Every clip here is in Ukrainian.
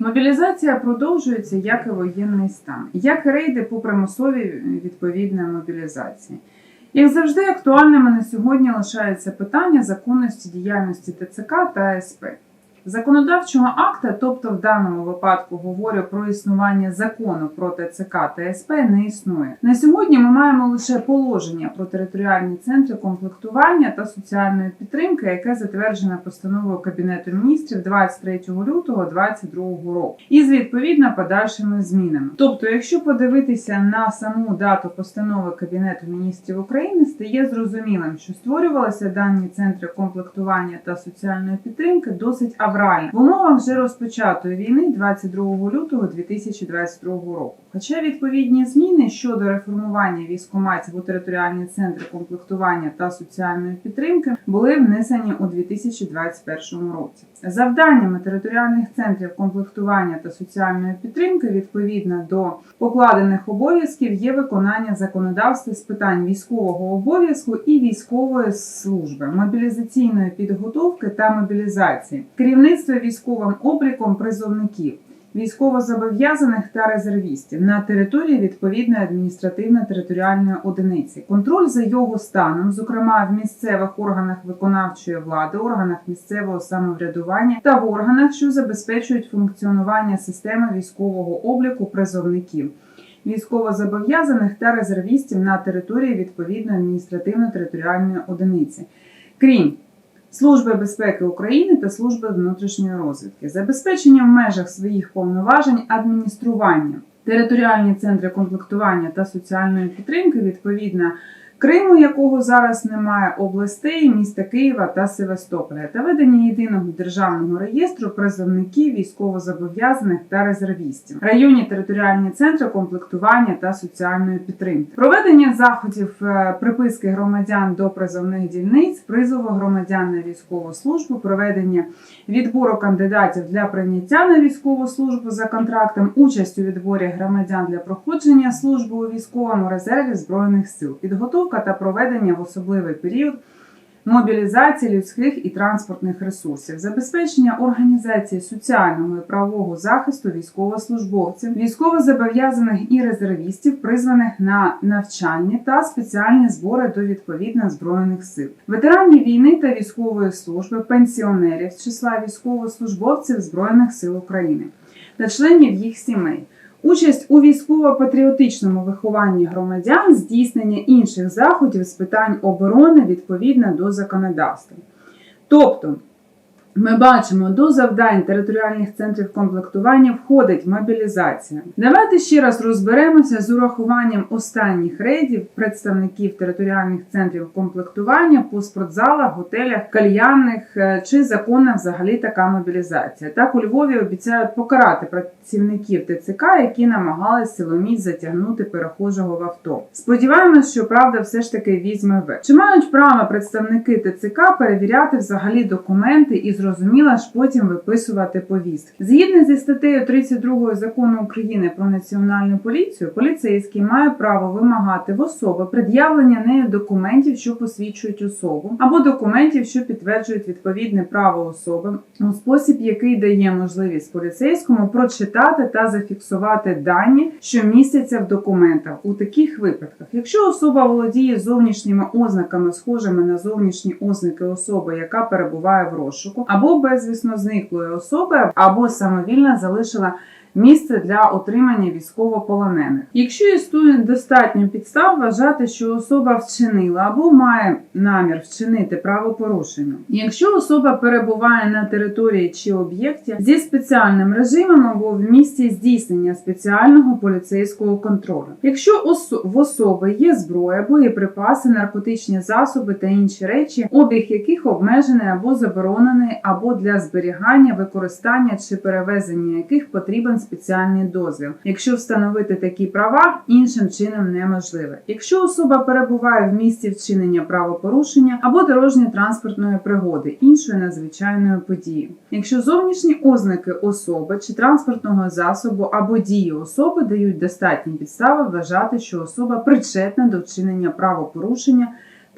Мобілізація продовжується як і воєнний стан, як рейди по примусовій відповідної мобілізації. Як завжди, актуальними на сьогодні лишається питання законності діяльності ТЦК та СП. Законодавчого акта, тобто в даному випадку говорю про існування закону про ТЦК та СП, не існує. На сьогодні ми маємо лише положення про територіальні центри комплектування та соціальної підтримки, яке затверджено постановою Кабінету міністрів 23 лютого 2022 року, із відповідно подальшими змінами. Тобто, якщо подивитися на саму дату постанови Кабінету міністрів України, стає зрозумілим, що створювалися дані центри комплектування та соціальної підтримки досить аврально в умовах вже розпочатої війни 22 лютого 2022 року. Хоча відповідні зміни щодо реформування військоматів у територіальні центри комплектування та соціальної підтримки були внесені у 2021 році. Завданнями територіальних центрів комплектування та соціальної підтримки відповідно до покладених обов'язків є виконання законодавства з питань військового обов'язку і військової служби, мобілізаційної підготовки та мобілізації, керівництво військовим обліком призовників. Військовозобов'язаних та резервістів на території відповідної адміністративно-територіальної одиниці, контроль за його станом, зокрема в місцевих органах виконавчої влади, органах місцевого самоврядування та в органах, що забезпечують функціонування системи військового обліку призовників. Військовозобов'язаних та резервістів на території відповідної адміністративно-територіальної одиниці, крім Служби безпеки України та Служби внутрішньої розвідки, забезпечення в межах своїх повноважень адміністрування, територіальні центри комплектування та соціальної підтримки відповідно Криму, якого зараз немає, областей, міста Києва та Севастополя, та ведення єдиного державного реєстру призовників військовозобов'язаних та резервістів, районні територіальні центри комплектування та соціальної підтримки, проведення заходів е, приписки громадян до призовних дільниць, призову громадян на військову службу, проведення відбору кандидатів для прийняття на військову службу за контрактом, участь у відборі громадян для проходження служби у військовому резерві збройних сил, підготовка та проведення в особливий період мобілізації людських і транспортних ресурсів, забезпечення організації соціального і правового захисту військовослужбовців, військовозобов'язаних і резервістів, призваних на навчання та спеціальні збори до відповідно збройних сил, ветеранів війни та військової служби, пенсіонерів з числа військовослужбовців збройних сил України та членів їх сімей. Участь у військово-патріотичному вихованні громадян, здійснення інших заходів з питань оборони відповідно до законодавства. Тобто, ми бачимо, до завдань територіальних центрів комплектування входить мобілізація. Давайте ще раз розберемося з урахуванням останніх рейдів представників територіальних центрів комплектування по спортзалах, готелях, кальянних е, чи законна взагалі така мобілізація. Так у Львові обіцяють покарати працівників ТЦК, які намагались силоміць затягнути перехожого в авто. Сподіваємось, що правда все ж таки візьме верх. Чи мають право представники ТЦК перевіряти взагалі документи і зрозуміло ж потім виписувати повістки? Згідно зі статтею 32 закону України про національну поліцію, поліцейський має право вимагати в особи пред'явлення нею документів, що посвідчують особу, або документів, що підтверджують відповідне право особи, у спосіб, який дає можливість поліцейському прочитати та зафіксувати дані, що містяться в документах у таких випадках, якщо особа володіє зовнішніми ознаками, схожими на зовнішні ознаки особи, яка перебуває в розшуку, або безвісно зниклої особи, або самовільно залишила місце для отримання військовополонених. Якщо існує достатньо підстав вважати, що особа вчинила або має намір вчинити правопорушення, якщо особа перебуває на території чи об'єкті зі спеціальним режимом або в місці здійснення спеціального поліцейського контролю, якщо в особи є зброя, боєприпаси, наркотичні засоби та інші речі, обіг яких обмежений або заборонений, або для зберігання, використання чи перевезення яких потрібен спеціальний дозвіл. Якщо встановити такі права, іншим чином неможливе. Якщо особа перебуває в місці вчинення правопорушення або дорожньо-транспортної пригоди, іншої надзвичайної події. Якщо зовнішні ознаки особи чи транспортного засобу або дії особи дають достатні підстави вважати, що особа причетна до вчинення правопорушення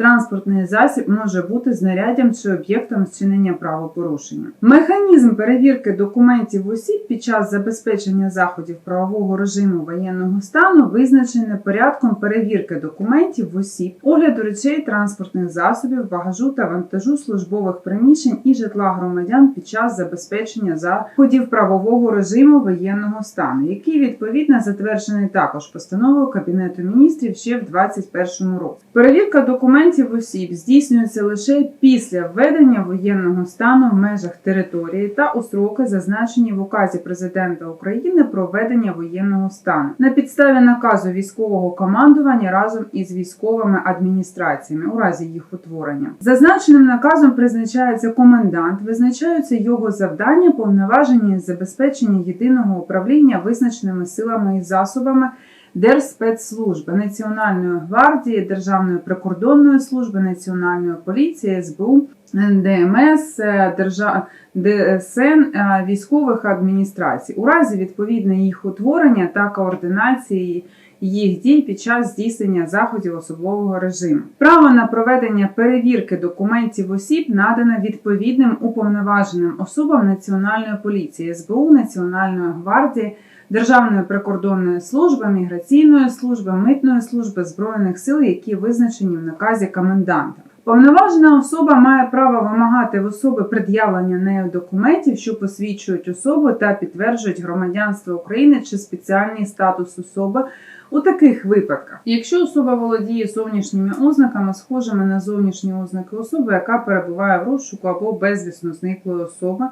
Транспортний засіб може бути знаряддям чи об'єктом вчинення правопорушення. Механізм перевірки документів осіб під час забезпечення заходів правового режиму воєнного стану визначений порядком перевірки документів осіб, огляду речей транспортних засобів, багажу та вантажу службових приміщень і житла громадян під час забезпечення заходів правового режиму воєнного стану, який відповідно затверджений також постановою Кабінету міністрів ще в 2021 році. Перевірка документів осіб здійснюється лише після введення воєнного стану в межах території та у строки, зазначені в указі президента України про введення воєнного стану на підставі наказу військового командування разом із військовими адміністраціями у разі їх утворення. Зазначеним наказом призначається комендант, визначаються його завдання, повноваження із забезпечення єдиного управління визначеними силами і засобами. Держспецслужби, Національної гвардії, Державної прикордонної служби, Національної поліції, СБУ, ДМС, Держа... ДСН, е, військових адміністрацій у разі відповідне їх утворення та координації їх дій під час здійснення заходів особливого режиму. Право на проведення перевірки документів осіб надано відповідним уповноваженим особам Національної поліції, СБУ, Національної гвардії. Державної прикордонної служби, міграційної служби, митної служби збройних сил, які визначені в наказі коменданта. Повноважена особа має право вимагати в особи пред'явлення нею документів, що посвідчують особу та підтверджують громадянство України чи спеціальний статус особи у таких випадках. Якщо особа володіє зовнішніми ознаками, схожими на зовнішні ознаки особи, яка перебуває в розшуку або безвісно зниклої особи,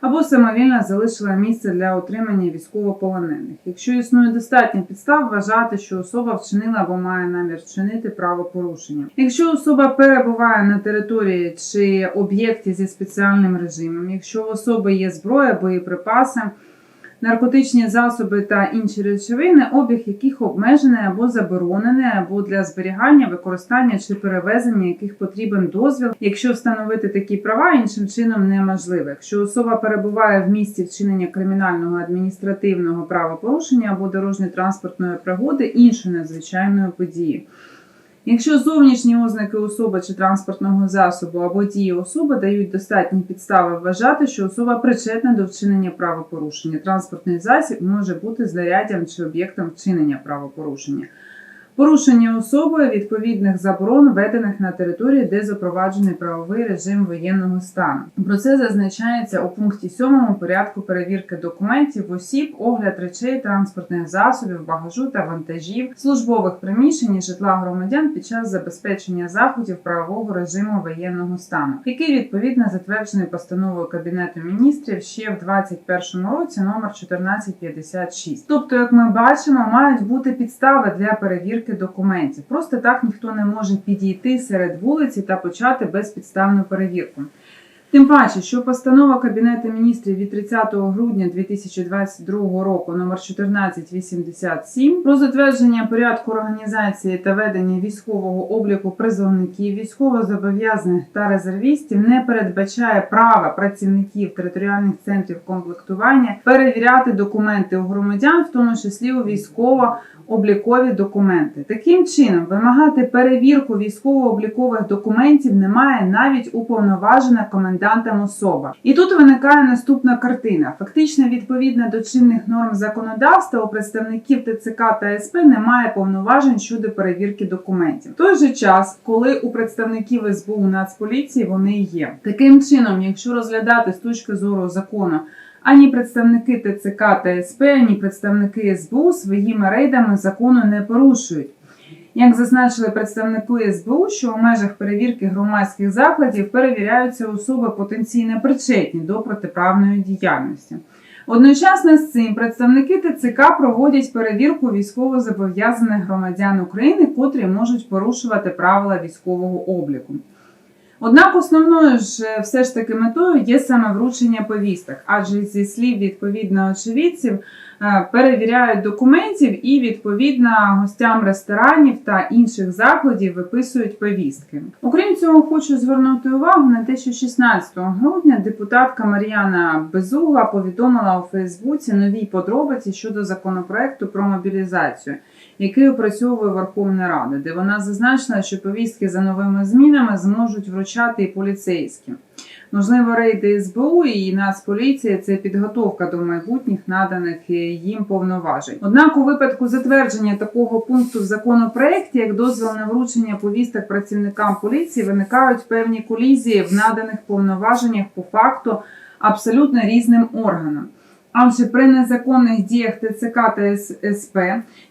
або самовільно залишила місце для отримання військовополонених. Якщо існує достатньо підстав вважати, що особа вчинила або має намір вчинити правопорушення. Якщо особа перебуває на території чи об'єкті зі спеціальним режимом, якщо в особи є зброя, боєприпаси, наркотичні засоби та інші речовини, обіг яких обмежений або заборонений, або для зберігання, використання чи перевезення яких потрібен дозвіл, якщо встановити такі права іншим чином неможливо. Якщо особа перебуває в місці вчинення кримінального адміністративного правопорушення або дорожньо-транспортної пригоди іншої надзвичайної події. Якщо зовнішні ознаки особи чи транспортного засобу або дії особи дають достатні підстави вважати, що особа причетна до вчинення правопорушення, транспортний засіб може бути знаряддям чи об'єктом вчинення правопорушення. Порушення особою відповідних заборон, введених на території, де запроваджений правовий режим воєнного стану. Про це зазначається у пункті 7 порядку перевірки документів, осіб, огляд речей, транспортних засобів, багажу та вантажів, службових приміщень і житла громадян під час забезпечення заходів правового режиму воєнного стану, який відповідно затверджений постановою Кабінету міністрів ще в 2021 році номер 1456. Тобто, як ми бачимо, мають бути підстави для перевірки документів. Просто так ніхто не може підійти серед вулиці та почати безпідставну перевірку. Тим паче, що постанова Кабінету міністрів від 30 грудня 2022 року номер 1487 про затвердження порядку організації та ведення військового обліку призовників, військовозобов'язаних та резервістів не передбачає права працівників територіальних центрів комплектування перевіряти документи у громадян, в тому числі у військово облікові документи. Таким чином, вимагати перевірку військово-облікових документів немає навіть уповноважена комендантом особа. І тут виникає наступна картина. Фактично, відповідно до чинних норм законодавства, у представників ТЦК та СП немає повноважень щодо перевірки документів. В той же час, коли у представників СБУ Нацполіції вони є. Таким чином, якщо розглядати з точки зору закону. Ані представники ТЦК та СП, ані представники СБУ своїми рейдами закону не порушують. Як зазначили представники СБУ, що у межах перевірки громадських закладів перевіряються особи потенційно причетні до протиправної діяльності. Одночасно з цим представники ТЦК проводять перевірку військовозобов'язаних громадян України, котрі можуть порушувати правила військового обліку. Однак основною ж е, все ж таки метою є саме вручення повісток, адже зі слів відповідно очевидців, е, перевіряють документів і відповідно гостям ресторанів та інших закладів виписують повістки. Окрім цього, хочу звернути увагу на те, що 16 грудня депутатка Мар'яна Безугла повідомила у Фейсбуці нові подробиці щодо законопроекту про мобілізацію, який опрацьовує Верховна Рада, де вона зазначила, що повістки за новими змінами зможуть вручати і поліцейські. Можливо, рейди СБУ і Нацполіція це підготовка до майбутніх наданих е, їм повноважень. Однак, у випадку затвердження такого пункту в законопроекті, як дозвіл на вручення повісток працівникам поліції, виникають певні колізії в наданих повноваженнях по факту абсолютно різним органам. Адже при незаконних діях ТЦК та СП,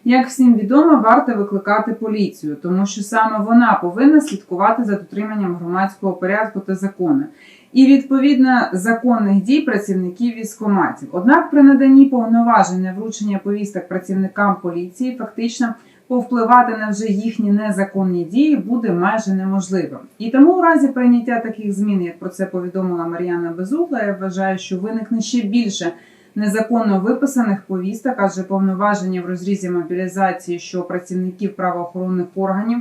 як всім відомо, варто викликати поліцію, тому що саме вона повинна слідкувати за дотриманням громадського порядку та закону і відповідно законних дій працівників військоматів. Однак при наданні повноважень на вручення повісток працівникам поліції фактично повпливати на вже їхні незаконні дії буде майже неможливо. І тому у разі прийняття таких змін, як про це повідомила Мар'яна Безугла, я вважаю, що виникне ще більше незаконно виписаних повісток, адже повноваження в розрізі мобілізації, що працівників правоохоронних органів,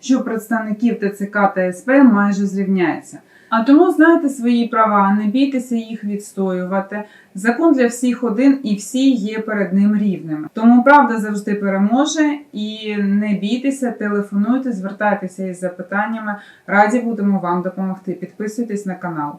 що представників ТЦК та СП майже зрівняється. А тому знайте свої права, не бійтеся їх відстоювати. Закон для всіх один і всі є перед ним рівними. Тому правда завжди переможе і не бійтеся, телефонуйте, звертайтеся із запитаннями. Раді будемо вам допомогти. Підписуйтесь на канал.